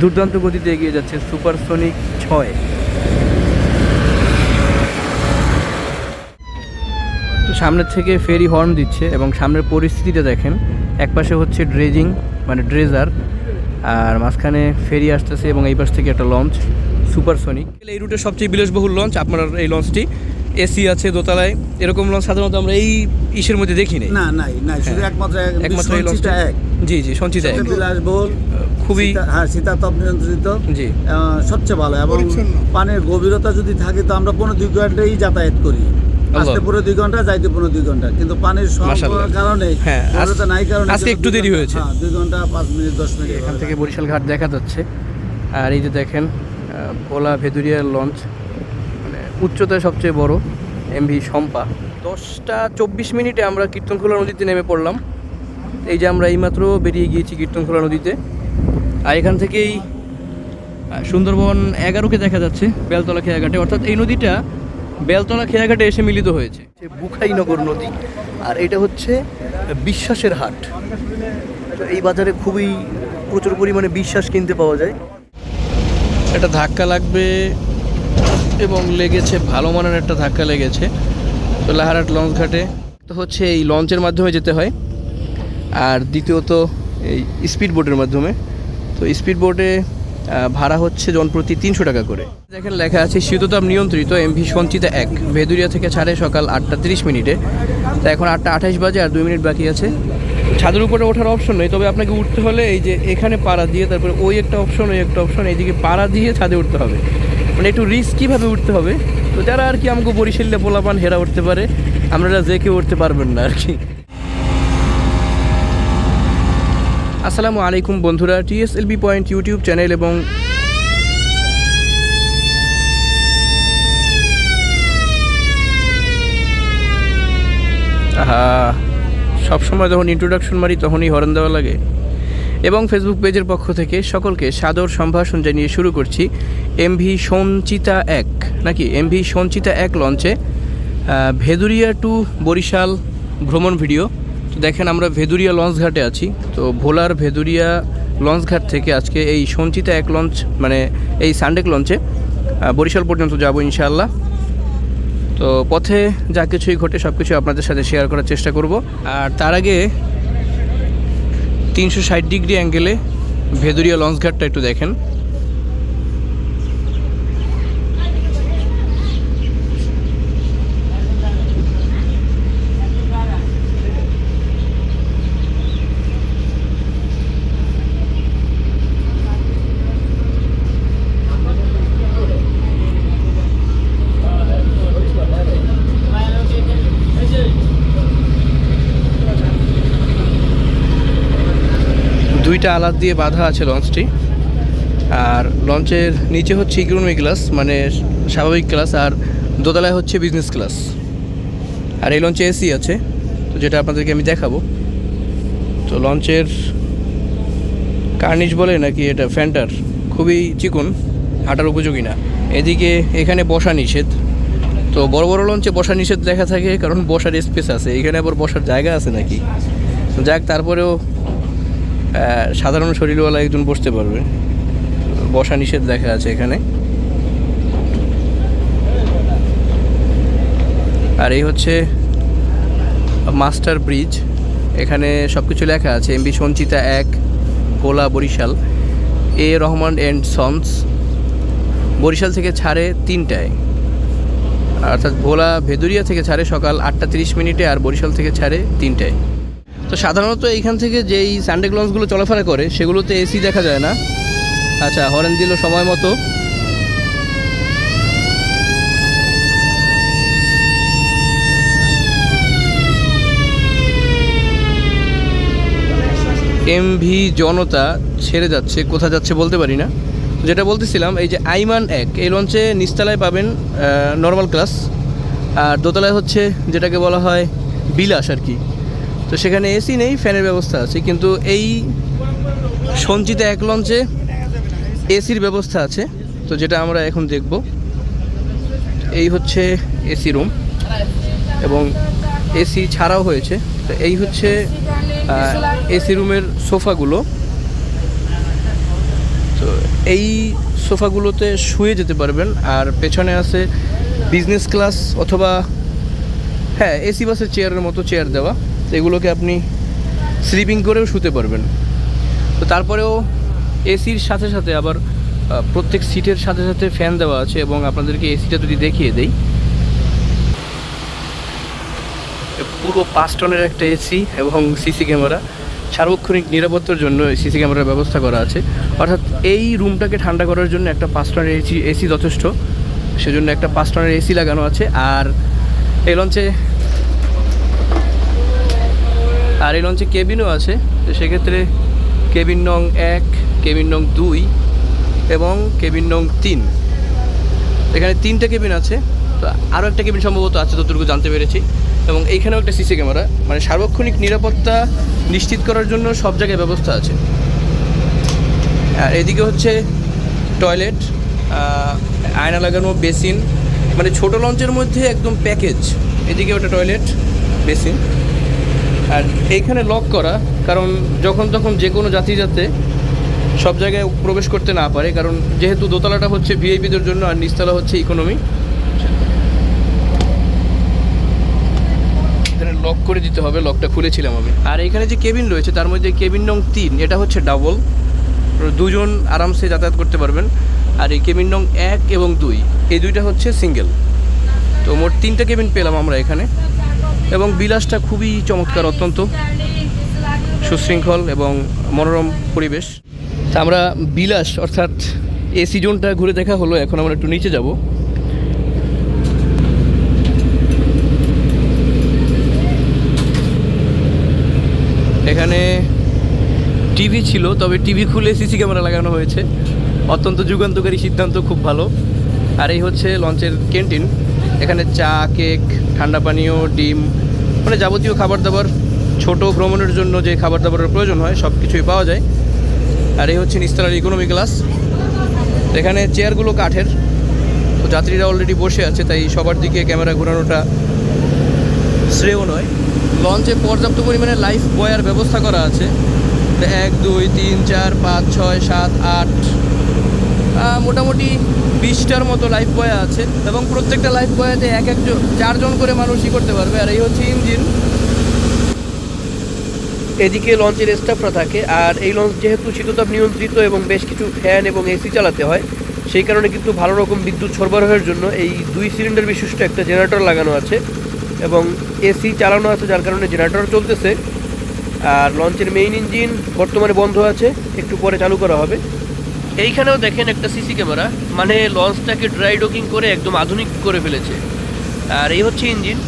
দুর্দান্ত গতিতে এগিয়ে যাচ্ছে সুপারসনিক ছয়। তো সামনের থেকে ফেরি হর্ন দিচ্ছে এবং সামনের পরিস্থিতিটা দেখেন একপাশে হচ্ছে ড্রেজিং মানে ড্রেজার আর মাঝখানে ফেরি আসতেছে এবং এই পাশ থেকে একটা লঞ্চ সুপারসনিক। এই রুটের সবচেয়ে বিলাসবহুল লঞ্চ আপনার এই লঞ্চটি। এসি আছে দোতলায় এরকম লঞ্চ সাধারণত আমরা এই ইসের মধ্যে দেখি নাই। না নাই নাই শুধু হ্যাঁ। একমাত্র একমাত্র এই লঞ্চটা। এক। জি জি সঞ্চিতা এক। বিলাসবহুল খুবই হ্যাঁ শীতাতপ নিয়ন্ত্রিত। জি। আহ, সবচেয়ে ভালো এবং পানির গভীরতা যদি থাকে তো আমরা পনেরো দুই ঘন্টাই যাতায়াত করি। আসতে পুরো দুই ঘণ্টা যাইতে পনেরো দুই ঘণ্টা। কিন্তু পানির। স্বল্পতার কারণে হ্যাঁ, গভীরতা নাই কারণে আজকে একটু দেরি হয়েছে। হ্যাঁ দুই ঘণ্টা পাঁচ মিনিট দশ মিনিট এখান থেকে বরিশাল ঘাট দেখা যাচ্ছে। আর এই যে দেখেন ভোলা ভেদুরিয়ার লঞ্চ মানে উচ্চতায় সবচেয়ে বড় এমভি শম্পা। দশটা চব্বিশ মিনিটে আমরা কীর্তনখোলা নদীতে নেমে পড়লাম। এই যে আমরা এইমাত্র বেরিয়ে গিয়েছি কীর্তনখোলা নদীতে। আর এখান থেকেই সুন্দরবন এগারোকে দেখা যাচ্ছে বেলতলা খেয়াঘাটে। অর্থাৎ এই নদীটা বেলতলা খেয়াঘাটে এসে মিলিত হয়েছে। বুখাইনগর নদী আর এটা হচ্ছে বিশ্বাসের হাট। তো এই বাজারে খুবই প্রচুর পরিমাণে বিশ্বাস কিনতে পাওয়া যায়। একটা ধাক্কা লাগবে এবং লেগেছে ভালো মানের একটা ধাক্কা লেগেছে। তো লাহারাট লঞ্চ ঘাটে তো হচ্ছে এই লঞ্চের মাধ্যমে যেতে হয়। আর দ্বিতীয়ত এই স্পিড বোটের মাধ্যমে। তো স্পিড বোটে ভাড়া হচ্ছে জনপ্রতি তিনশো টাকা করে। দেখেন লেখা আছে, শীততাপ নিয়ন্ত্রিত, এমভি সঞ্চিতা এক। ভেদুরিয়া থেকে ছাড়ে সকাল আটটা তিরিশ মিনিটে। তা এখন আটটা আঠাশ বাজে আর দুই মিনিট বাকি আছে। ছাদের উপরে ওঠার অপশন নেই, তবে আপনাকে উঠতে হলে এই যে এখানে পাড়া দিয়ে, তারপরে ওই একটা অপশন ওই একটা অপশন এইদিকে পাড়া দিয়ে ছাদে উঠতে হবে। মানে একটু রিস্কিভাবে উঠতে হবে? তো যারা আর কি আমাকে বরিশালে পোলাপান হেরা উঠতে পারে যে কেউ উঠতে পারবেন না আর কি। আসসালামু আলাইকুম বন্ধুরা, টিএসএলবি পয়েন্ট ইউটিউব চ্যানেল এবং আহা, সবসময় যখন ইন্ট্রোডাকশন মারি তখনই হরেন দেওয়া লাগে। এবং ফেসবুক পেজের পক্ষ থেকে সকলকে সাদর সম্ভাষণ জানিয়ে শুরু করছি এমভি সঞ্চিতা এক, নাকি এমভি সঞ্চিতা এক লঞ্চে ভেদুরিয়া টু বরিশাল ভ্রমণ ভিডিও। তো দেখেন আমরা ভেদুরিয়া লঞ্চ ঘাটে আছি। তো ভোলার ভেদুরিয়া লঞ্চ ঘাট থেকে আজকে এই সঞ্চিতা এক লঞ্চ মানে এই সানডেক লঞ্চে বরিশাল পর্যন্ত যাব ইনশাআল্লাহ। তো পথে যা কিছুই ঘটে সব কিছু আপনাদের সাথে শেয়ার করার চেষ্টা করব। আর তার আগে তিনশো ষাট ডিগ্রি অ্যাঙ্গেলে ভেদুরিয়া লঞ্চ ঘাটটা একটু দেখেন। দুইটা আলাদ দিয়ে বাঁধা আছে লঞ্চটি। আর লঞ্চের নিচে হচ্ছে ইকোনমি ক্লাস মানে স্বাভাবিক ক্লাস আর দোতলায় হচ্ছে বিজনেস ক্লাস আর এই লঞ্চে এসি আছে, তো যেটা আপনাদেরকে আমি দেখাবো। তো লঞ্চের কার্নিশ বলে নাকি এটা ফ্যান্টার খুবই চিকন, হাঁটার উপযোগী না। এদিকে এখানে বসা নিষেধ। তো বড় বড় লঞ্চে বসা নিষেধ লেখা থাকে, কারণ বসার স্পেস আছে। এখানে আবার বসার জায়গা আছে নাকি? যাক, তারপরেও সাধারণ শরীরওয়ালা একজন বসতে পারবে। বসা নিষেধ দেখা আছে এখানে। আর এই হচ্ছে মাস্টার ব্রিজ। এখানে সব কিছু লেখা আছে এমবি সঞ্চিতা এক Bhola Barishal, A Rahman and sons. Barishal থেকে ছাড়ে তিনটায়। অর্থাৎ ভোলা ভেদুরিয়া থেকে ছাড়ে সকাল আটটা তিরিশ মিনিটে আর বরিশাল থেকে ছাড়ে তিনটায়। তো সাধারণত এইখান থেকে যেই সানডে লঞ্চগুলো চলাফেরা করে, সেগুলোতে এসি দেখা যায় না। আচ্ছা হরেন দিল সময় মতো। এমভি জনতা ছেড়ে যাচ্ছে কোথা যাচ্ছে বলতে পারি না। যেটা বলতেছিলাম, এই যে আইমান এক, এই লঞ্চে নিচতলায় পাবেন নর্মাল ক্লাস আর দোতলায় হচ্ছে, যেটাকে বলা হয় বিলাস আর কি। তো সেখানে এসি নেই, ফ্যানের ব্যবস্থা আছে, কিন্তু এই সঞ্চিতা এক লঞ্চে এসির ব্যবস্থা আছে, তো যেটা আমরা এখন দেখব। এই হচ্ছে এসি রুম এবং এসি ছাড়াও হয়েছে, তো এই হচ্ছে এসি রুমের সোফাগুলো। তো এই সোফাগুলোতে শুয়ে যেতে পারবেন, আর পেছনে আছে বিজনেস ক্লাস অথবা হ্যাঁ এসি বাসের চেয়ারের মতো চেয়ার দেওয়া। তো এগুলোকে আপনি স্লিপিং করেও শুতে পারবেন। তো তারপরেও এসির সাথে সাথে আবার প্রত্যেক সিটের সাথে সাথে ফ্যান দেওয়া আছে এবং আপনাদেরকে এসিটা যদি দেখিয়ে দেই। পুরো পাঁচ টনের একটা এসি এবং সিসি ক্যামেরা। সার্বক্ষণিক নিরাপত্তার জন্য সিসি ক্যামেরার ব্যবস্থা করা আছে। অর্থাৎ এই রুমটাকে ঠান্ডা করার জন্য একটা পাঁচ টনের এসি এসি যথেষ্ট। সেজন্য একটা পাঁচ টনের এসি লাগানো আছে। আর এই লঞ্চে আর এই লঞ্চে কেবিনও আছে, তো সেক্ষেত্রে কেবিন নং এক, কেবিন নং দুই এবং কেবিন নং তিন। এখানে তিনটে কেবিন আছে, তো আরও একটা কেবিন সম্ভবত আছে, যতটুকু জানতে পেরেছি। এবং এইখানেও একটা সিসি ক্যামেরা মানে সার্বক্ষণিক নিরাপত্তা নিশ্চিত করার জন্য সব জায়গায় ব্যবস্থা আছে। আর এদিকে হচ্ছে টয়লেট আয়না লাগানো, বেসিন মানে ছোট লঞ্চের মধ্যে একদম প্যাকেজ। এদিকে ওটা টয়লেট, বেসিন। আর এইখানে লক করা, কারণ যখন তখন যে কোনো যাত্রী যাতে সব জায়গায় প্রবেশ করতে না পারে, কারণ যেহেতু দোতলাটা হচ্ছে ভিআইপিদের জন্য আর নিচতলা হচ্ছে ইকোনমি এখানে লক করে দিতে হবে লকটা খুলেছিলাম আমি। আর এখানে যে কেবিন রয়েছে, তার মধ্যে কেবিন নং তিন, এটা হচ্ছে ডাবল দুজন আরামসে যাতায়াত করতে পারবেন। আর এই কেবিন নং এক এবং দুই, এই দুইটা হচ্ছে সিঙ্গেল তো মোট তিনটা কেবিন পেলাম আমরা এখানে। এবং বিলাসটা খুবই চমৎকার অত্যন্ত। সুশৃঙ্খল এবং মনোরম পরিবেশ। তা আমরা বিলাস, অর্থাৎ এসি জোনটা ঘুরে দেখা হলো, এখন আমরা একটু নিচে যাব। এখানে টিভি ছিল, তবে টিভি খুলে সিসি ক্যামেরা লাগানো হয়েছে। অত্যন্ত যুগান্তকারী সিদ্ধান্ত, খুব ভালো। আর এই হচ্ছে লঞ্চের ক্যান্টিন। এখানে চা, কেক, ঠান্ডা পানীয়, ডিম মানে যাবতীয় খাবার দাবার ছোট ভ্রমণের জন্য যে খাবার দাবারের প্রয়োজন হয় সব কিছুই পাওয়া যায়। আর এই হচ্ছে নিস্তলার ইকোনমি ক্লাস এখানে চেয়ারগুলো কাঠের। তো যাত্রীরা অলরেডি বসে আছে, তাই সবার দিকে ক্যামেরা ঘোরানোটা শ্রেয় নয়। লঞ্চে পর্যাপ্ত পরিমাণে লাইফ বয়ার ব্যবস্থা করা আছে। এক, দুই, তিন, চার, পাঁচ, ছয়, সাত, আট মোটামুটি বিশটার মতো লাইফ বয়া আছে এবং প্রত্যেকটা লাইফ বয়াতে এক একজন, চারজন করে মানুষই করতে পারবে, আর এই হচ্ছে ইঞ্জিন এদিকে লঞ্চের স্টাফরা থাকে, আর এই লঞ্চ যেহেতু শীততাপ নিয়ন্ত্রিত এবং বেশ কিছু ফ্যান এবং এসি চালাতে হয়, সেই কারণে কিন্তু ভালো রকম বিদ্যুৎ সরবরাহের জন্য এই দুই সিলিন্ডার বিশিষ্ট একটা জেনারেটর লাগানো আছে এবং এসি চালানো আছে, যার কারণে জেনারেটর চলতেছে। আর লঞ্চের মেইন ইঞ্জিন বর্তমানে বন্ধ আছে, একটু পরে চালু করা হবে। এইখানেও দেখেন একটা সিসি ক্যামেরা মানে লঞ্চটাকে ড্রাই ডকিং করে একদম আধুনিক করে ফেলেছে। আর এই হচ্ছে ইঞ্জিন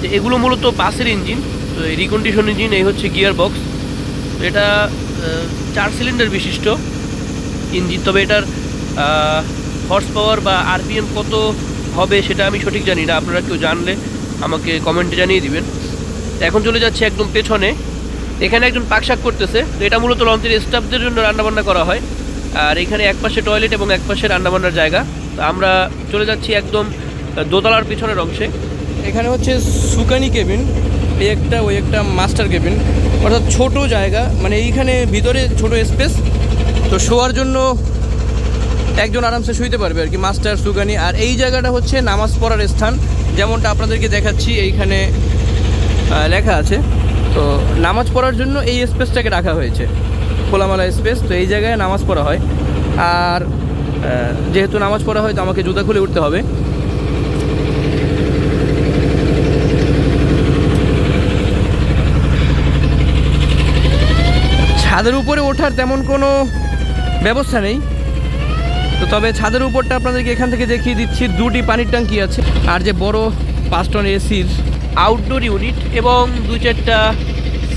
তো এগুলো মূলত বাসের ইঞ্জিন তো এই রিকন্ডিশন ইঞ্জিন এই হচ্ছে গিয়ার বক্স এটা চার সিলিন্ডার বিশিষ্ট ইঞ্জিন তবে এটার হর্স পাওয়ার বা আরপিএম কত হবে সেটা আমি সঠিক জানি না, আপনারা কেউ জানলে আমাকে কমেন্টে জানিয়ে দিবেন। এখন চলে যাচ্ছে একদম পেছনে। এখানে একজন পাকশাক করতেছে, তো এটা মূলত লঞ্চের স্টাফদের জন্য রান্নাবান্না করা হয়। আর এখানে এক পাশে টয়লেট এবং এক পাশে রান্নাবান্নার জায়গা। তো আমরা চলে যাচ্ছি একদম দোতলার পিছনের অংশে। এখানে হচ্ছে সুকানি কেবিন এই একটা, ওই একটা মাস্টার কেবিন অর্থাৎ ছোট জায়গা মানে এইখানে ভিতরে ছোট স্পেস তো শোয়ার জন্য একজন আরামসে শুইতে পারবে আর কি মাস্টার সুগানি আর এই জায়গাটা হচ্ছে নামাজ পড়ার স্থান, যেমনটা আপনাদেরকে দেখাচ্ছি, এইখানে লেখা আছে। তো নামাজ পড়ার জন্য এই স্পেসটাকে রাখা হয়েছে। খোলামেলা স্পেস, তো এই জায়গায় নামাজ পড়া হয়। আর যেহেতু নামাজ পড়া হয়, তো আমাকে জুতা খুলে উঠতে হবে। ছাদের উপরে ওঠার তেমন কোনো ব্যবস্থা নেই। তো তবে ছাদের উপরটা আপনাদেরকে এখান থেকে দেখিয়ে দিচ্ছি, দুটি পানির ট্যাঙ্কি আছে। আর যে বড় পাঁচ টন এসির আউটডোর ইউনিট এবং দু চারটা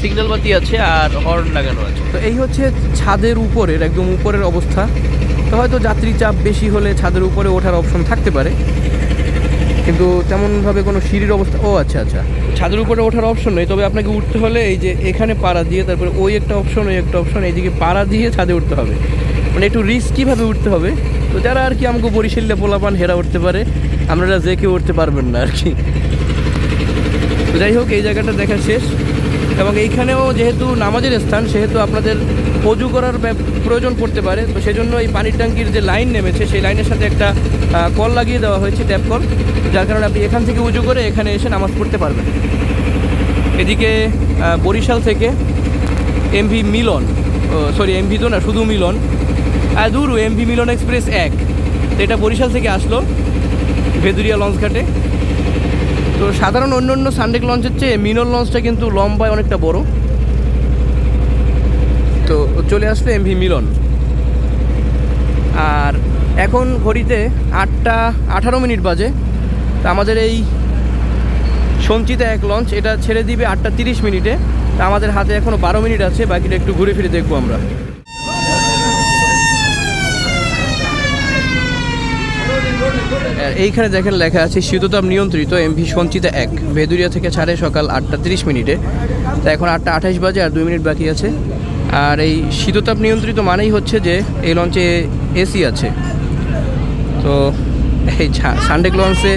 সিগন্যাল বাতি আছে আর হর্ন লাগানো আছে। তো এই হচ্ছে ছাদের উপরের, একদম উপরের অবস্থা। তো হয়তো যাত্রী চাপ বেশি হলে ছাদের উপরে ওঠার অপশন থাকতে পারে। কিন্তু তেমনভাবে কোনো সিঁড়ির অবস্থা ও আচ্ছা আচ্ছা। ছাদের উপরে ওঠার অপশন নেই, তবে আপনাকে উঠতে হলে এই যে এখানে পাড়া দিয়ে, তারপরে ওই একটা অপশন ওই একটা অপশন এইদিকে পাড়া দিয়ে ছাদে উঠতে হবে। মানে একটু রিস্কিভাবে উঠতে হবে? তো যারা আর কি আমাকে বরিশালে পোলাপান, হেরা উঠতে পারে। আপনারা যে কেউ উঠতে পারবেন না আর কি। যাই হোক, এই জায়গাটা দেখা শেষ। এবং এইখানেও যেহেতু নামাজের স্থান, সেহেতু আপনাদের অজু করার প্রয়োজন পড়তে পারে। তো সেজন্য এই পানির ট্যাঙ্কির যে লাইন নেমেছে, সেই লাইনের সাথে একটা কল লাগিয়ে দেওয়া হয়েছে, ট্যাপ কল, যার কারণে আপনি এখান থেকে উজু করে এখানে এসে নামাজ পড়তে পারবেন। এদিকে বরিশাল থেকে এমভি মিলন সরি এমভি তো না, শুধু মিলন আর দূর এমভি মিলন এক্সপ্রেস এক। এটা বরিশাল থেকে আসলো, ভেদুরিয়া লঞ্চ ঘাটে তো সাধারণ অন্য অন্য সানডেক লঞ্চের চেয়ে মিনল লঞ্চটা কিন্তু লম্বায় অনেকটা বড়। তো চলে আসলো এমভি মিলন। আর এখন ঘড়িতে আটটা আঠারো মিনিট বাজে। তা আমাদের এই সঞ্চিতা এক লঞ্চ এটা ছেড়ে দিবে আটটা তিরিশ মিনিটে। তা আমাদের হাতে এখনও বারো মিনিট আছে, বাকিটা একটু ঘুরে ফিরে দেখব আমরা। এইখানে দেখেন লেখা আছে, শীততাপ নিয়ন্ত্রিত এমভি সঞ্চিতা এক। ভেদুরিয়া থেকে ছাড়ে সকাল আটটা তিরিশ মিনিটে। তা এখন আটটা আঠাশ বাজে আর দুই মিনিট বাকি আছে। আর এই শীততাপ নিয়ন্ত্রিত মানেই হচ্ছে যে এই লঞ্চে এসি আছে। তো এই সানডেক লঞ্চে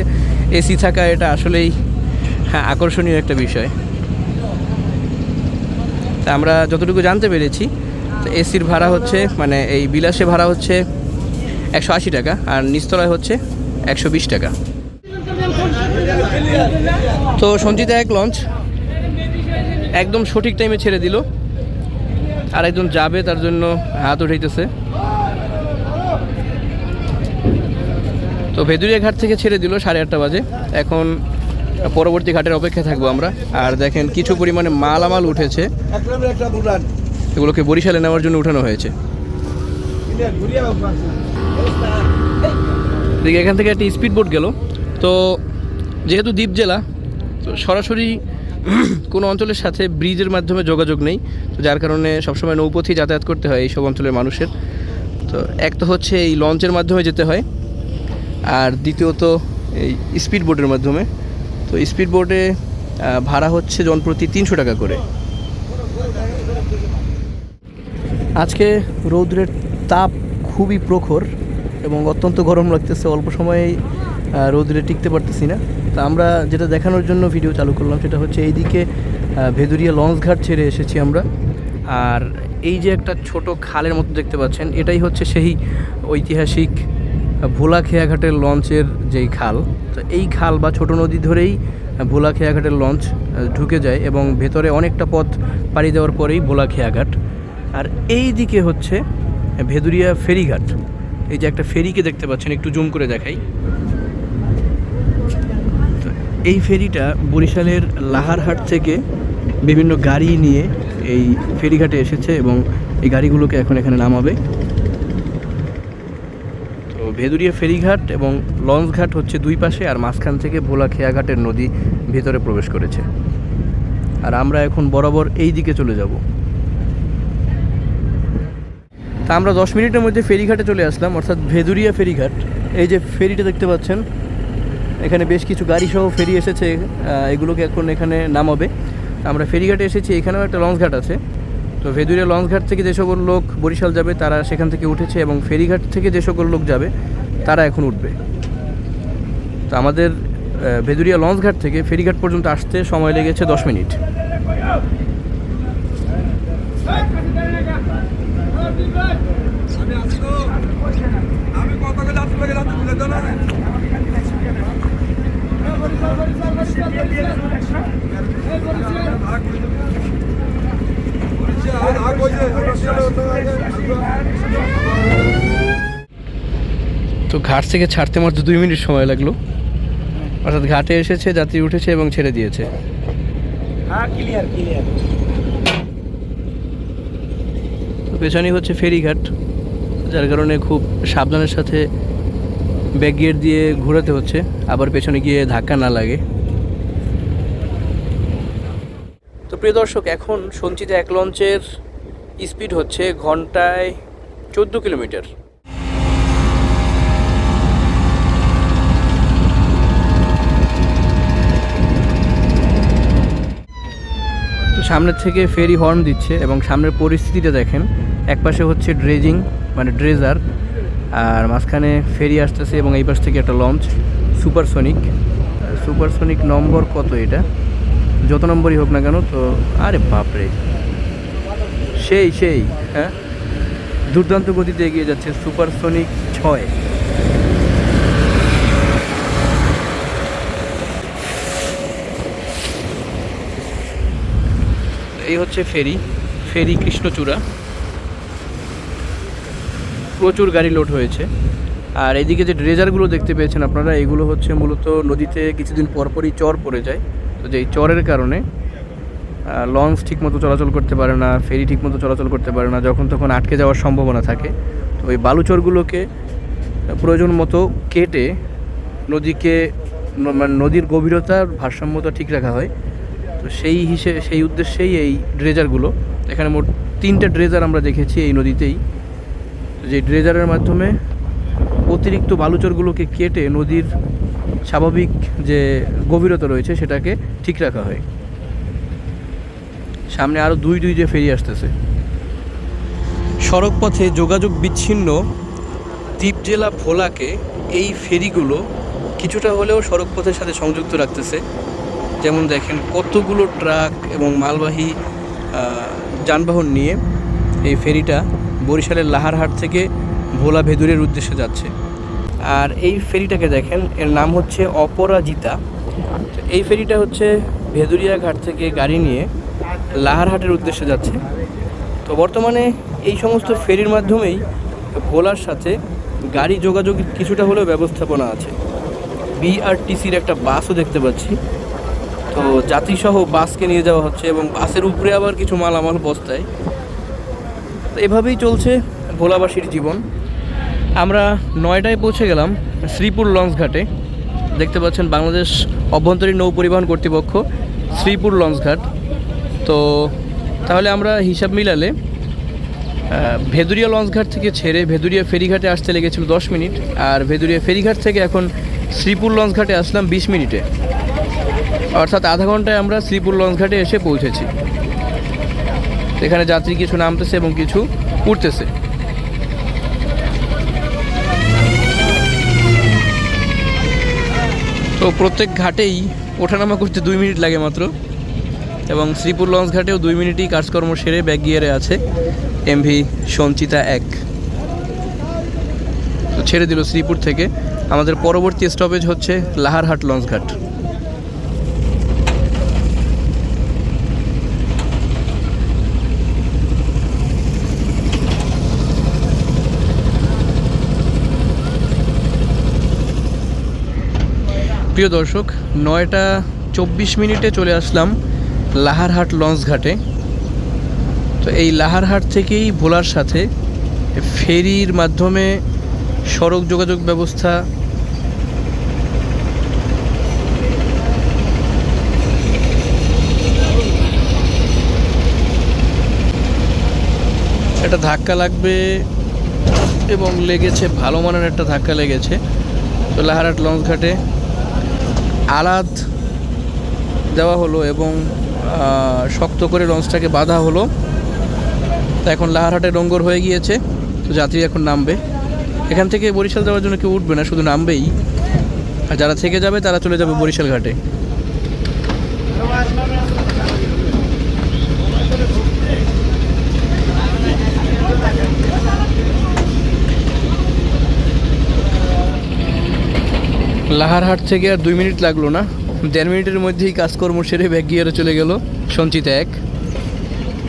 এসি থাকা এটা আসলেই হ্যাঁ আকর্ষণীয় একটা বিষয়। তা আমরা যতটুকু জানতে পেরেছি, তো এসির ভাড়া হচ্ছে মানে এই বিলাসে ভাড়া হচ্ছে একশো আশি টাকা, আর নিচতলায় হচ্ছে একশো বিশ টাকা। তো সঞ্চিতা এক লঞ্চ একদম সঠিক টাইমে ছেড়ে দিল। আর একজন যাবে, তার জন্য হাত উঠাইতেছে। তো ভেদুরিয়া ঘাট থেকে ছেড়ে দিল সাড়ে আটটা বাজে। এখন পরবর্তী ঘাটের অপেক্ষা থাকব আমরা। আর দেখেন কিছু পরিমাণে মালামাল উঠেছে। এগুলোকে বরিশালে নেওয়ার জন্য উঠানো হয়েছে। দেখি এখান থেকে একটা স্পিড বোট গেল। তো যেহেতু দ্বীপ জেলা, তো সরাসরি কোনো অঞ্চলের সাথে ব্রিজের মাধ্যমে যোগাযোগ নেই। তো যার কারণে সবসময় নৌপথেই যাতায়াত করতে হয় এইসব অঞ্চলের মানুষের। তো এক তো হচ্ছে এই লঞ্চের মাধ্যমে যেতে হয়, আর দ্বিতীয়ত এই স্পিড বোটের মাধ্যমে। তো স্পিড বোটে ভাড়া হচ্ছে জনপ্রতি তিনশো টাকা করে। আজকে রৌদ্রের তাপ খুবই প্রখর। এবং অত্যন্ত গরম লাগতেছে অল্প সময়েই আহ, রৌদ্রে টিকতে পারতেছি না। তা আমরা যেটা দেখানোর জন্য ভিডিও চালু করলাম সেটা হচ্ছে এইদিকে ভেদুরিয়া লঞ্চ ঘাট ছেড়ে এসেছি আমরা। আর এই যে একটা ছোট খালের মতো দেখতে পাচ্ছেন এটাই হচ্ছে সেই ঐতিহাসিক ভোলা খেয়াঘাটের লঞ্চের যেই খাল। তো এই খাল বা ছোট নদী ধরেই ভোলা খেয়াঘাটের লঞ্চ ঢুকে যায় এবং ভেতরে অনেকটা পথ পাড়ি দেওয়ার পরেই ভোলা খেয়াঘাট আর এই দিকে হচ্ছে ভেদুরিয়া ফেরিঘাট। এই যে একটা ফেরিকে দেখতে পাচ্ছেন, একটু জুম করে দেখাই। এই ফেরিটা বরিশালের লাহারহাট থেকে বিভিন্ন গাড়ি নিয়ে এই ফেরিঘাটে এসেছে এবং এই গাড়িগুলোকে এখন এখানে নামাবে। তো ভেদুরিয়া ফেরিঘাট এবং লঞ্চ ঘাট হচ্ছে দুই পাশে আর মাঝখান থেকে ভোলা খেয়াঘাটের নদী ভেতরে প্রবেশ করেছে। আর আমরা এখন বরাবর এই দিকে চলে যাব। তা আমরা দশ মিনিটের মধ্যে ফেরিঘাটে চলে আসলাম, অর্থাৎ ভেদুরিয়া ফেরিঘাট। এই যে ফেরিটা দেখতে পাচ্ছেন, এখানে বেশ কিছু গাড়ি সহ ফেরি এসেছে এগুলোকে এখন এখানে নামাবে। আমরা ফেরিঘাটে এসেছি, এখানেও একটা লঞ্চ ঘাট আছে। তো ভেদুরিয়া লঞ্চ ঘাট থেকে যে সকল লোক বরিশাল যাবে, তারা সেখান থেকে উঠেছে এবং ফেরিঘাট থেকে যে সকল লোক যাবে, তারা এখন উঠবে। তো আমাদের ভেদুরিয়া লঞ্চ ঘাট থেকে ফেরিঘাট পর্যন্ত আসতে সময় লেগেছে দশ মিনিট আমি কত গেলে আসলে গেলে তুলে দেবো না তো ঘাট থেকে ছাড়তে মাত্র দুই মিনিট সময় লাগল। অর্থাৎ ঘাটে এসেছে, যাত্রী উঠেছে এবং ছেড়ে দিয়েছে। তো পেছনেই হচ্ছে ফেরিঘাট, যার কারণে খুব সাবধানের সাথে ব্যাক গিয়ার দিয়ে ঘোরাতে হচ্ছে, আবার পেছনে গিয়ে ধাক্কা না লাগে। তো প্রিয় দর্শক, এখন সঞ্চিত এক লঞ্চের স্পিড হচ্ছে ঘন্টায় চোদ্দ কিলোমিটার। তো সামনের থেকে ফেরি হর্ন দিচ্ছে এবং সামনের পরিস্থিতিটা দেখেন। একপাশে হচ্ছে ড্রেজিং মানে ড্রেজার আর মাঝখানে ফেরি আসতেছে এবং এই পাশ থেকে একটা লঞ্চ সুপারসনিক সুপারসনিক নম্বর কত এটা? যত নম্বরই হোক না কেন, তো আরে বাপরে। সেই সেই হ্যাঁ? দুর্দান্ত গতিতে এগিয়ে যাচ্ছে সুপারসনিক ছয়। এই হচ্ছে ফেরি ফেরি কৃষ্ণচূড়া। প্রচুর গাড়ি লোড হয়েছে। আর এদিকে যে ড্রেজারগুলো দেখতে পেয়েছেন আপনারা, এগুলো হচ্ছে মূলত নদীতে কিছুদিন পরপরই চর পড়ে যায়। তো যেই চরের কারণে লঞ্চ ঠিকমতো চলাচল করতে পারে না, ফেরি ঠিকমতো চলাচল করতে পারে না, যখন তখন আটকে যাওয়ার সম্ভাবনা থাকে। তো ওই বালুচরগুলোকে প্রয়োজন মতো কেটে নদীকে মানে নদীর গভীরতার ভারসাম্যতা ঠিক রাখা হয়। তো সেই হিসেবে সেই উদ্দেশ্যেই এই ড্রেজারগুলো। এখানে মোট তিনটে ড্রেজার আমরা দেখেছি এই নদীতেই। যে ড্রেজারের মাধ্যমে অতিরিক্ত বালুচরগুলোকে কেটে নদীর স্বাভাবিক যে গভীরতা রয়েছে সেটাকে ঠিক রাখা হয়। সামনে আরও দুই দুই যে ফেরি আসতেছে। সড়ক পথে যোগাযোগ বিচ্ছিন্ন দ্বীপ জেলা ভোলাকে এই ফেরিগুলো কিছুটা হলেও সড়ক পথের সাথে সংযুক্ত রাখতেছে। যেমন দেখেন কতগুলো ট্রাক এবং মালবাহী যানবাহন নিয়ে এই ফেরিটা বরিশালের লাহারহাট থেকে ভোলা ভেদুরের উদ্দেশ্যে যাচ্ছে। আর এই ফেরিটাকে দেখেন, এর নাম হচ্ছে অপরাজিতা। এই ফেরিটা হচ্ছে ভেদুরিয়া ঘাট থেকে গাড়ি নিয়ে লাহারহাটের উদ্দেশ্যে যাচ্ছে। তো বর্তমানে এই সমস্ত ফেরির মাধ্যমেই ভোলার সাথে গাড়ি যোগাযোগের কিছুটা হলেও ব্যবস্থাপনা আছে। বিআরটিসির একটা বাসও দেখতে পাচ্ছি। তো যাত্রীসহ বাসকে নিয়ে যাওয়া হচ্ছে এবং বাসের উপরে আবার কিছু মালামাল বস্তায়। তো এভাবেই চলছে ভোলাবাসীর জীবন। আমরা নয়টায় পৌঁছে গেলাম শ্রীপুর লঞ্চ ঘাটে। দেখতে পাচ্ছেন বাংলাদেশ অভ্যন্তরীণ নৌ পরিবহন কর্তৃপক্ষ শ্রীপুর লঞ্চ ঘাট। তো তাহলে আমরা হিসাব মিলালে ভেদুরিয়া লঞ্চ ঘাট থেকে ছেড়ে ভেদুরিয়া ফেরিঘাটে আসতে লেগেছিল দশ মিনিট। আর ভেদুরিয়া ফেরিঘাট থেকে এখন শ্রীপুর লঞ্চ ঘাটে আসলাম বিশ মিনিটে। অর্থাৎ আধা ঘন্টায় আমরা শ্রীপুর লঞ্চ ঘাটে এসে পৌঁছেছি। এখানে যাত্রী কিছু নামতেছে এবং কিছু উঠতেছে। তো প্রত্যেক ঘাটেই ওঠানামা করতে দুই মিনিট লাগে মাত্র এবং শ্রীপুর লঞ্চ ঘাটেও দুই মিনিটই কাজকর্ম সেরে ব্যাগ গিয়ারে আছে এমভি সঞ্চিতা এক। তো ছেড়ে দিল শ্রীপুর থেকে। আমাদের পরবর্তী স্টপেজ হচ্ছে লাহারহাট লঞ্চ ঘাট প্রিয় দর্শক, নয়টা চব্বিশ মিনিটে চলে আসলাম লাহারহাট লঞ্চ ঘাটে। তো এই লাহারহাট থেকেই ভোলার সাথে ফেরির মাধ্যমে সড়ক যোগাযোগ ব্যবস্থা একটা ধাক্কা লাগবে এবং লেগেছে, ভালো মানের একটা ধাক্কা লেগেছে। তো লাহারহাট লঞ্চ ঘাটে আলাদ দেওয়া হলো এবং শক্ত করে লঞ্চটাকে বাঁধা হলো। তা এখন লাহারহাটে ডোঙ্গর হয়ে গিয়েছে, তো যাত্রী এখন নামবে। এখান থেকে বরিশাল যাওয়ার জন্য কেউ উঠবে না, শুধু নামবেই। আর যারা থেকে যাবে, তারা চলে যাবে বরিশাল ঘাটে। লাহারহাট থেকে আর দুই মিনিট লাগল না। দেড় মিনিটের মধ্যেই কাজকর্ম সেরে ব্যাগ গিয়ারে চলে গেল সঞ্চিত এক।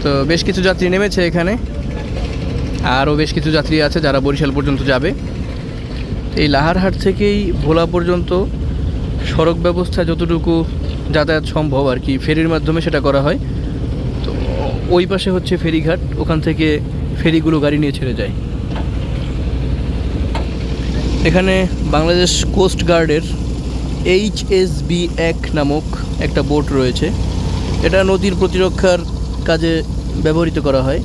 তো বেশ কিছু যাত্রী নেমেছে এখানে। আরও বেশ কিছু যাত্রী আছে যারা বরিশাল পর্যন্ত যাবে। এই লাহারহাট থেকেই ভোলা পর্যন্ত সড়ক ব্যবস্থা যতটুকু যাতায়াত সম্ভব আর কি, ফেরির মাধ্যমে সেটা করা হয়। তো ওই পাশে হচ্ছে ফেরিঘাট, ওখান থেকে ফেরিগুলো গাড়ি নিয়ে ছেড়ে যায়। এখানে বাংলাদেশ কোস্ট গার্ডের এইচ এস বি এক নামক একটা বোট রয়েছে। এটা নদীর প্রতিরক্ষার কাজে ব্যবহৃত করা হয়।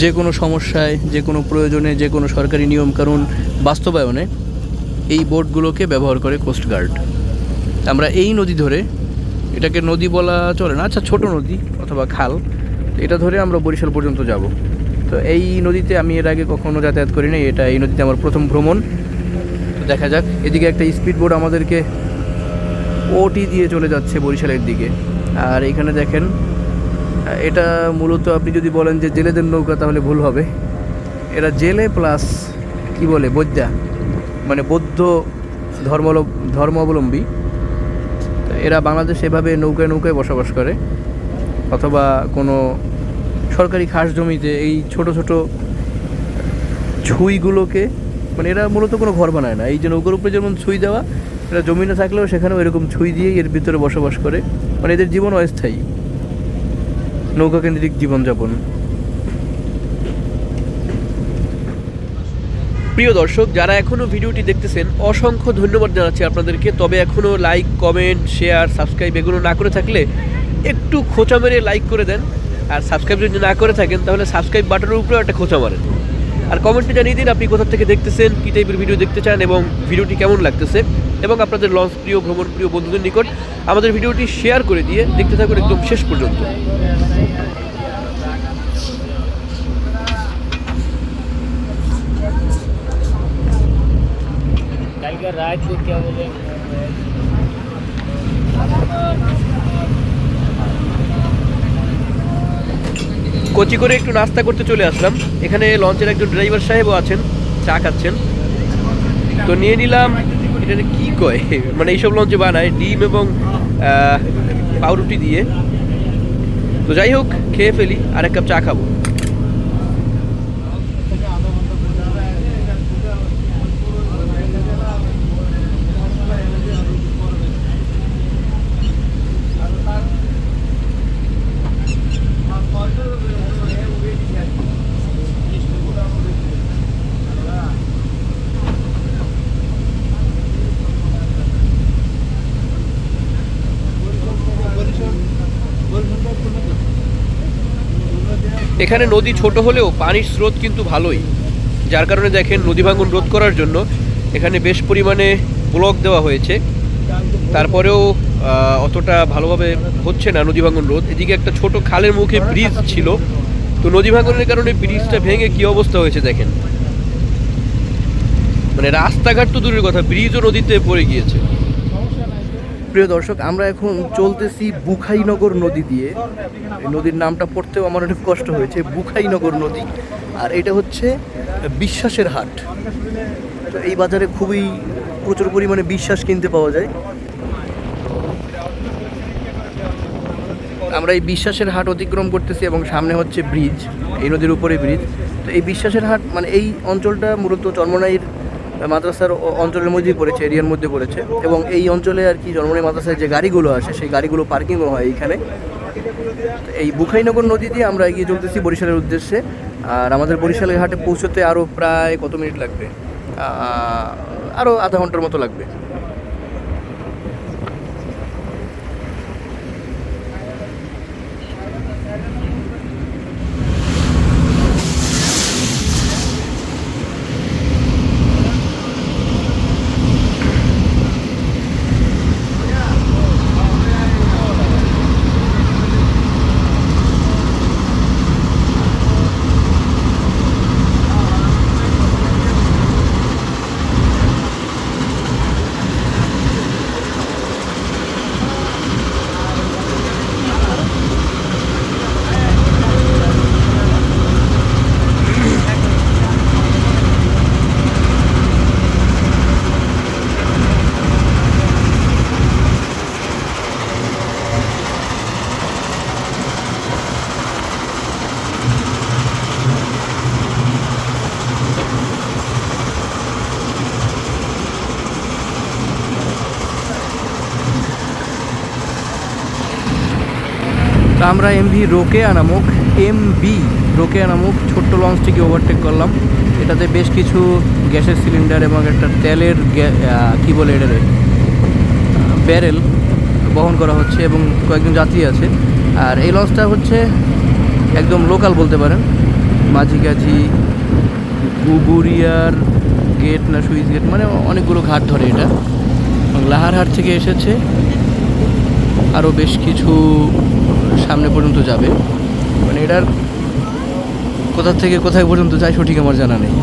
যে কোনো সমস্যায় যে কোনো প্রয়োজনে যে কোনো সরকারি নিয়মকানুন বাস্তবায়নে এই বোটগুলোকে ব্যবহার করে কোস্ট গার্ড। আমরা এই নদী ধরে এটাকে নদী বলা চলে না আচ্ছা ছোট নদী অথবা খাল, এটা ধরে আমরা বরিশাল পর্যন্ত যাব। তো এই নদীতে আমি এর আগে কখনো যাতায়াত করিনি, এটা এই নদীতে আমার প্রথম ভ্রমণ। তো দেখা যাক, এদিকে একটা স্পিড বোট আমাদেরকে ওটি দিয়ে চলে যাচ্ছে বরিশালের দিকে। আর এখানে দেখেন, এটা মূলত আপনি যদি বলেন যে জেলেদের নৌকা তাহলে ভুল হবে। এরা জেলে প্লাস কি বলে, বৈদ্যা। মানে বৌদ্ধ ধর্ম ধর্মাবলম্বী। এরা বাংলাদেশে এভাবে নৌকায় নৌকায় বসবাস করে। অথবা কোনো সরকারি খাস জমিতে এই ছোট ছোট ছুঁইগুলোকে মানে এরা মূলত কোনো ঘর বানায় না। এই যে নৌকার উপরে যেমন ছুঁই দেওয়া, এরা জমি না থাকলেও সেখানেও এরকম ছুঁই দিয়ে এর ভিতরে বসবাস করে। মানে এদের জীবন অস্থায়ী। নৌকা কেন্দ্রিক জীবনযাপন। প্রিয় দর্শক, যারা এখনও ভিডিওটি দেখতেছেন, অসংখ্য ধন্যবাদ জানাচ্ছি আপনাদেরকে। তবে এখনও লাইক, কমেন্ট, শেয়ার, সাবস্ক্রাইব এগুলো না করে থাকলে একটু খোঁচা মেরে লাইক করে দেন। আর সাবস্ক্রাইব যদি না করে থাকেন তাহলে সাবস্ক্রাইব বাটনের উপরেও একটা খোঁচা মারেন আর কমেন্টে জানিয়ে দিন আপনি কোথা থেকে দেখতেছেন কী টাইপের ভিডিও দেখতে চান এবং ভিডিওটি কেমন লাগতেছে এবং আপনাদের লঞ্চ প্রিয় ভ্রমণ প্রিয় বন্ধুদের নিকট আমাদের ভিডিওটি শেয়ার করে দিয়ে দেখতে থাকুন একদম শেষ পর্যন্ত কালকে রাত को क्या बोले কোচি করে একটু নাস্তা করতে চলে আসলাম। এখানে লঞ্চের একজন ড্রাইভার সাহেবও আছেন, চা খাচ্ছেন। তো নিয়ে নিলাম এটা কি কয়? মানে এইসব লঞ্চে বানায়, ডিম এবং পাউরুটি দিয়ে। তো যাই হোক, খেয়ে ফেলি, আর এক কাপ চা খাব। এখানে নদী ছোট হলেও পানির স্রোত কিন্তু ভালোই। যার কারণে দেখেন নদী ভাঙন রোধ করার জন্য এখানে বেশ পরিমাণে ব্লক দেওয়া হয়েছে। তারপরেও অতটা ভালোভাবে হচ্ছে না নদী ভাঙন রোধ। এদিকে একটা ছোট খালের মুখে ব্রিজ ছিল। তো নদী ভাঙনের কারণে ব্রিজটা ভেঙে কি অবস্থা হয়েছে দেখেন। মানে রাস্তাঘাট তো দূরের কথা, ব্রিজও নদীতে পড়ে গিয়েছে। প্রিয় দর্শক, আমরা এখন চলতেছি বুখাইনগর নদী দিয়ে। নদীর নামটা পড়তেও আমার অনেক কষ্ট হয়েছে, বুখাইনগর নদী। আর এটা হচ্ছে বিশ্বাসের হাট। তো এই বাজারে খুবই প্রচুর পরিমাণে বিশ্বাস কিনতে পাওয়া যায়। আমরা এই বিশ্বাসের হাট অতিক্রম করতেছি এবং সামনে হচ্ছে ব্রিজ, এই নদীর উপরে ব্রিজ। তো এই বিশ্বাসের হাট মানে এই অঞ্চলটা মূলত চর্মনাইয়ের মাদ্রাসার অঞ্চলের মধ্যেই পড়েছে, এরিয়ার মধ্যে পড়েছে। এবং এই অঞ্চলে আর কি জন্মনি মাদ্রাসার যে গাড়িগুলো আসে, সেই গাড়িগুলো পার্কিংও হয় এইখানে। এই বুখাইনগর নদী দিয়ে আমরা এগিয়ে চলতেছি বরিশালের উদ্দেশ্যে। আর আমাদের বরিশালের ঘাটে পৌঁছতে আরও প্রায় কত মিনিট লাগবে? আরও আধা ঘণ্টার মতো লাগবে। আমরা এমভি রোকেয়া নামক এম বি রোকেয়া নামক ছোট্ট লঞ্চটিকে ওভারটেক করলাম। এটাতে বেশ কিছু গ্যাসের সিলিন্ডার এবং একটা তেলের কি বলে এটারে ব্যারেল বহন করা হচ্ছে এবং কয়েকজন যাত্রী আছে। আর এই লঞ্চটা হচ্ছে একদম লোকাল বলতে পারেন। মাঝিগাছি গুবুরিয়ার গেট না সুইচ গেট মানে অনেকগুলো ঘাট ধরে এটা। লাহারহাট থেকে এসেছে। আরও বেশ কিছু সামনে পর্যন্ত যাবে। মানে এটার কোথা থেকে কোথায় পর্যন্ত যায় সঠিক আমার জানা নেই।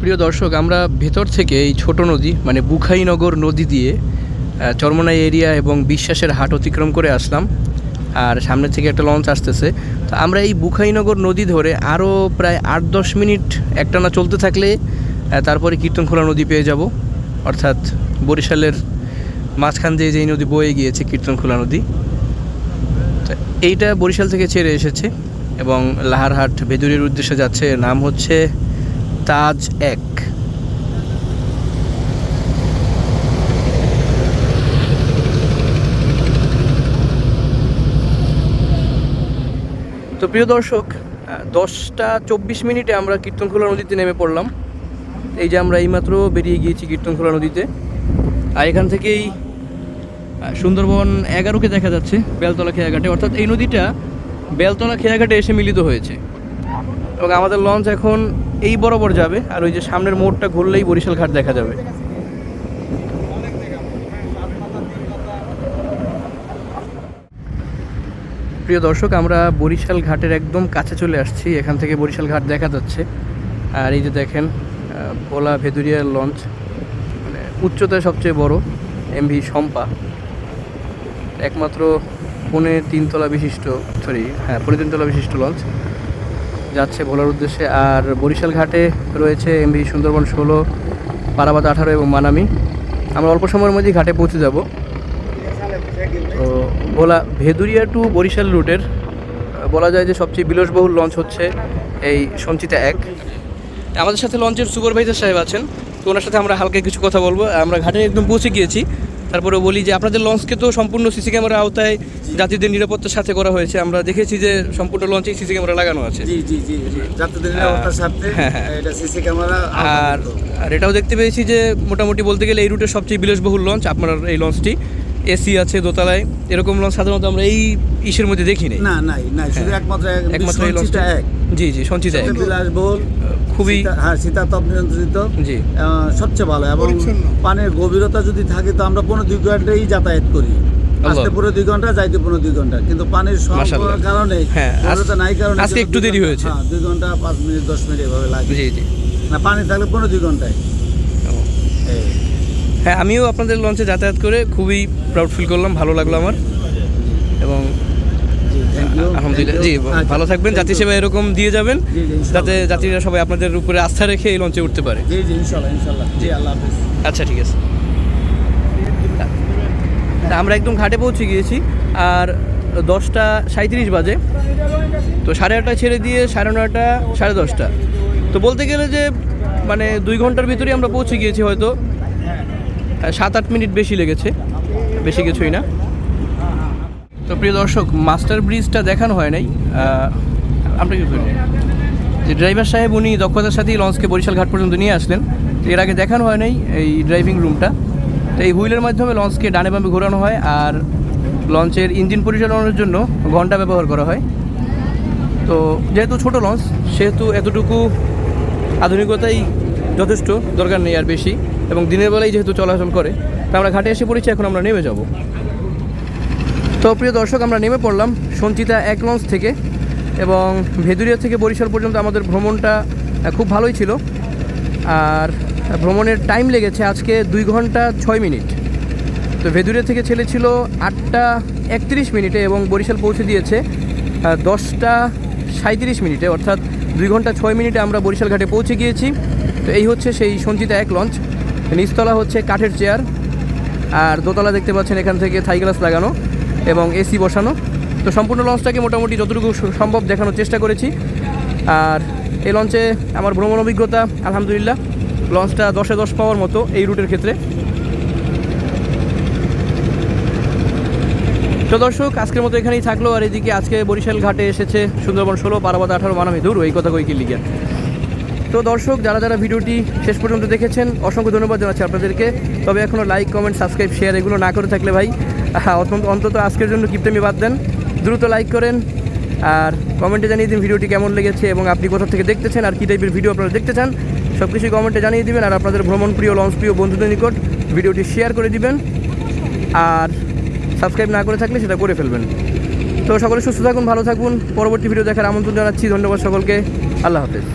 প্রিয় দর্শক, আমরা ভেতর থেকে এই ছোট নদী মানে বুখাইনগর নদী দিয়ে চরমনাই এরিয়া এবং বিশ্বাসের হাট অতিক্রম করে আসলাম। আর সামনে থেকে একটা লঞ্চ আসতেছে। তো আমরা এই বুখাইনগর নদী ধরে আরও প্রায় আট দশ মিনিট একটানা চলতে থাকলে তারপরে কীর্তনখোলা নদী পেয়ে যাব। অর্থাৎ বরিশালের মাঝখান দিয়ে যেই নদী বয়ে গিয়েছে কীর্তনখোলা নদী। এইটা বরিশাল থেকে ছেড়ে এসেছে এবং লাহারহাট ভেদুরির উদ্দেশ্যে যাচ্ছে। নাম হচ্ছে তাজ এক। তো প্রিয় দর্শক দশটা চব্বিশ মিনিটে আমরা কীর্তনখোলা নদীতে নেমে পড়লাম। এই যে আমরা এইমাত্র বেরিয়ে গিয়েছি কীর্তনখোলা নদীতে। আর এখান থেকেই সুন্দরবন এগারোকে দেখা যাচ্ছে, বেলতলা খেয়াঘাটে। অর্থাৎ এই নদীটা বেলতলা খেয়াঘাটে এসে মিলিত হয়েছে। এবং আমাদের লঞ্চ এখন এই বরাবর যাবে, আর ওই যে সামনের মোড়টা ঘুরলেই বরিশাল ঘাট দেখা যাবে। প্রিয় দর্শক, আমরা বরিশাল ঘাটের একদম কাছে চলে আসছি। এখান থেকে বরিশাল ঘাট দেখা যাচ্ছে। আর এই যে দেখেন ভোলা ভেদুরিয়ার লঞ্চ মানে উচ্চতায় সবচেয়ে বড় এমভি শম্পা। একমাত্র পৌনে তিনতলা বিশিষ্ট সরি হ্যাঁ পৌনে তিনতলা বিশিষ্ট লঞ্চ যাচ্ছে ভোলার উদ্দেশ্যে। আর বরিশাল ঘাটে রয়েছে এমভি সুন্দরবন ষোলো পারাবাদ আঠারো এবং মানামি। আমরা অল্প সময়ের মধ্যেই ঘাটে পৌঁছে যাব। তো ভোলা ভেদুরিয়া টু বরিশাল রুটের বলা যায় যে সবচেয়ে বিলাসবহুল লঞ্চ হচ্ছে এই সঞ্চিতা এক। আমাদের সাথে লঞ্চের সুপারভাইজার সাহেব আছেন। তো ওনার সাথে আমরা হালকা কিছু কথা বলব। আমরা ঘাটে একদম পৌঁছে গিয়েছি। তারপরে বলি যে আপনাদের লঞ্চকে তো সম্পূর্ণ সিসি ক্যামেরা আওতায় যাত্রীদের নিরাপত্তার সাথে করা হয়েছে। আমরা দেখেছি যে সম্পূর্ণ লঞ্চে সিসি ক্যামেরা লাগানো আছে। জি জি জি জি। যাত্রীদের নিরাপত্তার স্বার্থে হ্যাঁ, হ্যাঁ। এটা সিসি ক্যামেরা আর আর এটাও দেখতে পেয়েছি যে মোটামুটি বলতে গেলে এই রুটের সবচেয়ে বিলাসবহুল লঞ্চ আপনার এই লঞ্চটি এসি আছে দোতলায়। এরকম লঞ্চ সাধারণত আমরা এই ইসের মধ্যে দেখি না নাই নাই। শুধু হ্যাঁ। একমাত্র একমাত্র এই লঞ্চটা এক। জি জি সঞ্চিতা এক। বিলাসবহুল। খুবই হ্যাঁ শীতাতপ নিয়ন্ত্রিত। জি। সবচেয়ে ভালো। এবং পানির গভীরতা যদি থাকে তো আমরা পনেরো দুই ঘন্টাই যাতায়াত করি। আসতে পুরো দুই ঘণ্টা যাইতে পনেরো দুই ঘণ্টা। কিন্তু পানির। সংকটের কারণে হ্যাঁ, আজ- গভীরতা নাই কারণে আজকে একটু দেরি হয়েছে। হ্যাঁ দুই ঘণ্টা পাঁচ মিনিট দশ মিনিট এভাবে লাগে। জি জি। না পানি থাকলে পনেরো দুই ঘন্টায়। হ্যাঁ আমিও আপনাদের লঞ্চে যাতায়াত করে খুবই প্রাউড ফিল করলাম ভালো লাগল আমার এবং জি, thank you, আলহামদুলিল্লাহ। জি আচ্ছা, ভালো থাকবেন। Thank যাত্রী সেবা এরকম দিয়ে যাবেন। যাতে যাত্রীরা সবাই আপনাদের উপরে আস্থা রেখে এই লঞ্চে উঠতে পারে। জি জি ইনশাল্লাহ ইনশাল্লাহ। জি আল্লাহ হাফিজ। আচ্ছা ঠিক আছে। আমরা একদম ঘাটে পৌঁছে গিয়েছি আর দশটা সাঁত্রিশ বাজে। তো সাড়ে আটটায় ছেড়ে দিয়ে সাড়ে নয়টা সাড়ে দশটা। তো বলতে গেলে যে মানে দুই ঘণ্টার ভিতরেই আমরা পৌঁছে গিয়েছি হয়তো। সাত আট মিনিট বেশি লেগেছে বেশি কিছুই না। তো প্রিয় দর্শক মাস্টার ব্রিজটা দেখানো হয় নাই। আহ, আমরা কি করি যে ড্রাইভার সাহেব উনি দক্ষতার সাথেই লঞ্চকে বরিশাল ঘাট পর্যন্ত নিয়ে আসলেন। তো এর আগে দেখানো হয় নাই এই ড্রাইভিং রুমটা। তো এই হুইলের মাধ্যমে লঞ্চকে ডানে বামে ঘোরানো হয় আর লঞ্চের ইঞ্জিন পরিচালনার জন্য ঘণ্টা ব্যবহার করা হয়। তো যেহেতু ছোট লঞ্চ সেহেতু এতটুকু আধুনিকতাই যথেষ্ট দরকার নেই আর বেশি। এবং দিনের বেলায় যেহেতু চলাচল করে তা আমরা ঘাটে এসে পড়েছি এখন আমরা নেমে যাব। তো প্রিয় দর্শক, আমরা নেমে পড়লাম সঞ্চিতা এক লঞ্চ থেকে এবং ভেদুরিয়া থেকে বরিশাল পর্যন্ত আমাদের ভ্রমণটা খুব ভালোই ছিল। আর ভ্রমণের টাইম লেগেছে আজকে দুই ঘণ্টা ছয় মিনিট। তো ভেদুরিয়া থেকে ছেলে ছিল আটটা একত্রিশ মিনিটে এবং বরিশাল পৌঁছে দিয়েছে দশটা সাঁত্রিশ মিনিটে। অর্থাৎ দুই ঘণ্টা ছয় মিনিটে আমরা বরিশাল ঘাটে পৌঁছে গিয়েছি। তো এই হচ্ছে সেই সঞ্চিতা এক লঞ্চ। নিচতলা হচ্ছে কাঠের চেয়ার আর দোতলা দেখতে পাচ্ছেন এখান থেকে থাই গ্লাস লাগানো। এবং এসি বসানো। তো সম্পূর্ণ লঞ্চটাকে মোটামুটি যতটুকু সম্ভব দেখানোর চেষ্টা করেছি। আর এই লঞ্চে আমার ভ্রমণ অভিজ্ঞতা, আলহামদুলিল্লাহ। লঞ্চটা দশে দশ পাওয়ার মতো এই রুটের ক্ষেত্রে। তো দর্শক, আজকের মতো এখানেই থাকল। আর এদিকে আজকে বরিশাল ঘাটে এসেছে সুন্দরবন ষোলো, বারাবাদ আঠারো, মানামি দূর, এই কথা কই লিগে তো দর্শক, যারা যারা ভিডিওটি শেষ পর্যন্ত দেখেছেন, অসংখ্য ধন্যবাদ জানাচ্ছি আপনাদেরকে। তবে এখনও লাইক কমেন্ট সাবস্ক্রাইব শেয়ার এগুলো না করে থাকলে ভাই অন্তত অন্তত আজকের জন্য কিপটেমি বাদ দেন। দ্রুত লাইক করেন আর কমেন্টে জানিয়ে দিন ভিডিওটি কেমন লেগেছে এবং আপনি কোথা থেকে দেখতেছেন আর কী টাইপের ভিডিও আপনারা দেখতে চান। সব কিছুই কমেন্টে জানিয়ে দিবেন আর আপনাদের ভ্রমণ প্রিয় লঞ্চ প্রিয় বন্ধুদের নিকট ভিডিওটি শেয়ার করে দিবেন। আর সাবস্ক্রাইব না করে থাকলে সেটা করে ফেলবেন। তো সকলে সুস্থ থাকুন, ভালো থাকুন। পরবর্তী ভিডিও দেখার আমন্ত্রণ জানাচ্ছি। ধন্যবাদ সকলকে। আল্লাহ হাফেজ।